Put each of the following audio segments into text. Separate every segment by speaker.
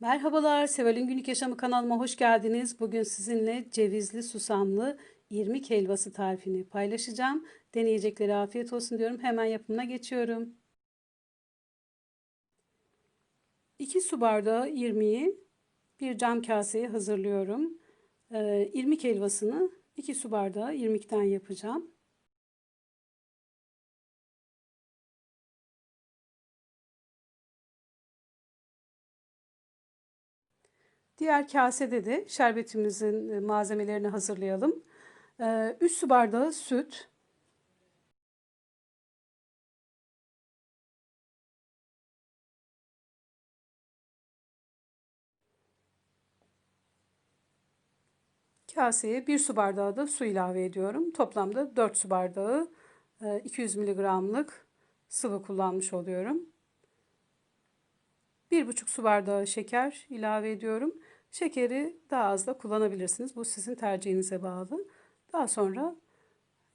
Speaker 1: Merhabalar, Seval'in Günlük Yaşamı kanalıma hoş geldiniz. Bugün sizinle cevizli susamlı irmik helvası tarifini paylaşacağım. Deneyeceklere afiyet olsun diyorum. Hemen yapımına geçiyorum. 2 su bardağı irmiği bir cam kaseye hazırlıyorum. Ee, irmik helvasını 2 su bardağı irmikten yapacağım. Diğer kasede de şerbetimizin e, malzemelerini hazırlayalım. 3 ee, su bardağı süt, Kaseye 1 su bardağı da su ilave ediyorum. Toplamda 4 su bardağı 200 e, mg'lık sıvı kullanmış oluyorum. 1,5 su bardağı şeker ilave ediyorum. Şekeri daha az da kullanabilirsiniz. Bu sizin tercihinize bağlı. Daha sonra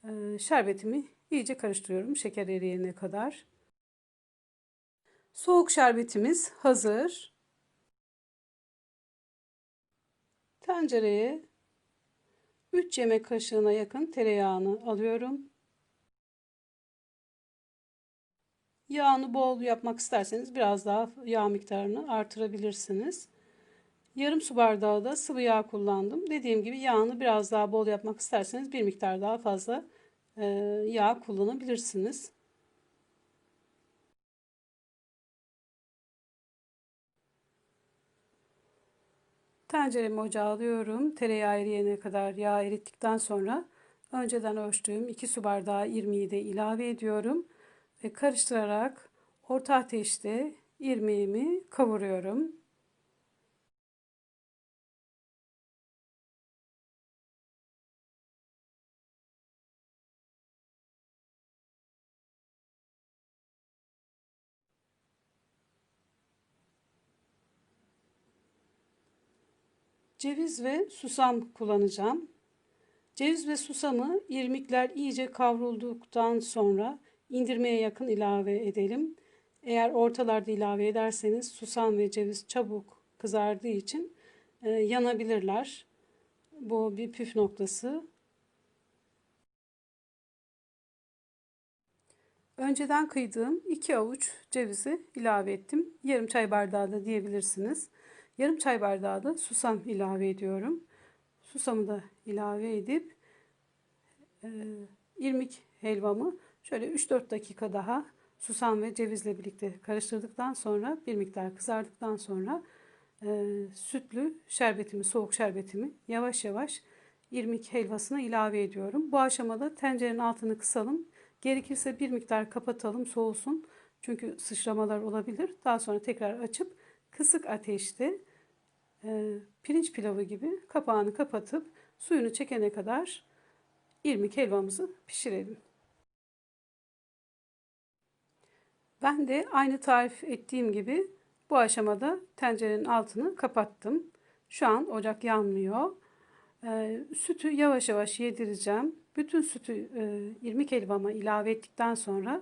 Speaker 1: e, şerbetimi iyice karıştırıyorum şeker eriyene kadar. Soğuk şerbetimiz hazır. Tencereye 3 yemek kaşığına yakın tereyağını alıyorum. Yağını bol yapmak isterseniz biraz daha yağ miktarını artırabilirsiniz. Yarım su bardağı da sıvı yağ kullandım. Dediğim gibi yağını biraz daha bol yapmak isterseniz bir miktar daha fazla e, yağ kullanabilirsiniz. Tenceremi ocağa alıyorum. Tereyağı eriyene kadar yağ erittikten sonra önceden ölçtüğüm 2 su bardağı irmiği de ilave ediyorum. Ve karıştırarak orta ateşte irmiğimi kavuruyorum. Ceviz ve susam kullanacağım. Ceviz ve susamı irmikler iyice kavrulduktan sonra indirmeye yakın ilave edelim. Eğer ortalarda ilave ederseniz susam ve ceviz çabuk kızardığı için e, yanabilirler. Bu bir püf noktası. Önceden kıydığım 2 avuç cevizi ilave ettim. Yarım çay bardağı da diyebilirsiniz. Yarım çay bardağı da susam ilave ediyorum. Susamı da ilave edip e, irmik helvamı şöyle 3-4 dakika daha susam ve cevizle birlikte karıştırdıktan sonra bir miktar kızardıktan sonra e, sütlü şerbetimi, soğuk şerbetimi yavaş yavaş irmik helvasına ilave ediyorum. Bu aşamada tencerenin altını kısalım. Gerekirse bir miktar kapatalım soğusun. Çünkü sıçramalar olabilir. Daha sonra tekrar açıp kısık ateşte e, pirinç pilavı gibi kapağını kapatıp suyunu çekene kadar irmik helvamızı pişirelim. Ben de aynı tarif ettiğim gibi bu aşamada tencerenin altını kapattım. Şu an ocak yanmıyor. E, sütü yavaş yavaş yedireceğim. Bütün sütü e, irmik helvama ilave ettikten sonra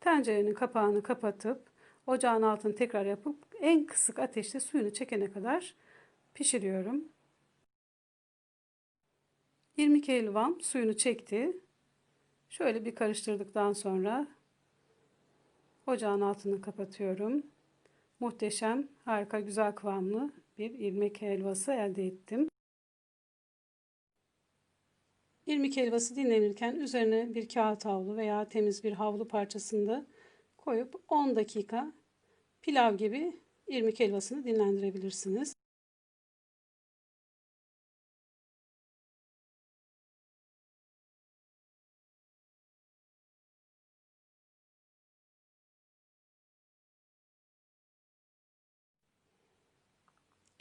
Speaker 1: tencerenin kapağını kapatıp ocağın altını tekrar yapıp en kısık ateşte suyunu çekene kadar pişiriyorum. 20 helvam suyunu çekti. Şöyle bir karıştırdıktan sonra ocağın altını kapatıyorum. Muhteşem, harika, güzel kıvamlı bir irmik helvası elde ettim. İrmik helvası dinlenirken üzerine bir kağıt havlu veya temiz bir havlu parçasında koyup 10 dakika pilav gibi irmik helvasını dinlendirebilirsiniz.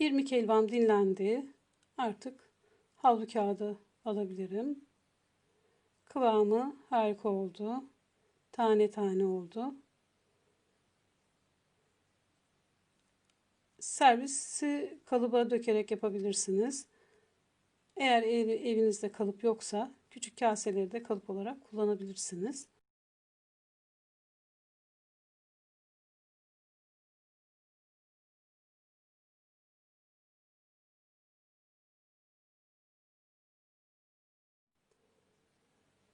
Speaker 1: İrmik helvam dinlendi. Artık havlu kağıdı alabilirim. Kıvamı harika oldu. Tane tane oldu. Servisi kalıba dökerek yapabilirsiniz. Eğer ev, evinizde kalıp yoksa küçük kaseleri de kalıp olarak kullanabilirsiniz.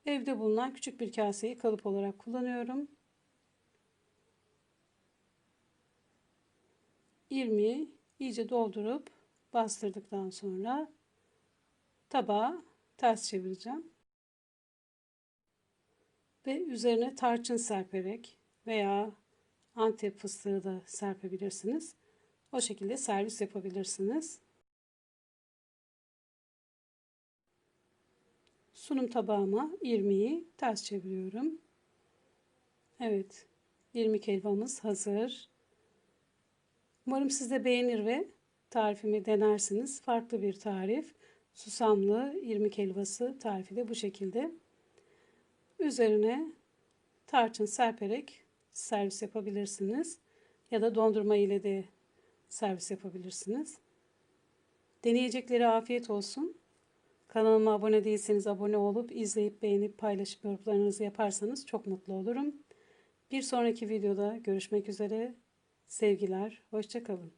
Speaker 1: Evde bulunan küçük bir kaseyi kalıp olarak kullanıyorum. İrmiği iyice doldurup bastırdıktan sonra tabağa ters çevireceğim. Ve üzerine tarçın serperek veya antep fıstığı da serpebilirsiniz. O şekilde servis yapabilirsiniz. Sunum tabağıma irmiği ters çeviriyorum. Evet, irmik helvamız hazır. Umarım siz de beğenir ve tarifimi denersiniz. Farklı bir tarif. Susamlı irmik helvası tarifi de bu şekilde. Üzerine tarçın serperek servis yapabilirsiniz. Ya da dondurma ile de servis yapabilirsiniz. Deneyecekleri afiyet olsun. Kanalıma abone değilseniz abone olup izleyip beğenip paylaşıp yorumlarınızı yaparsanız çok mutlu olurum. Bir sonraki videoda görüşmek üzere. Sevgiler, hoşçakalın.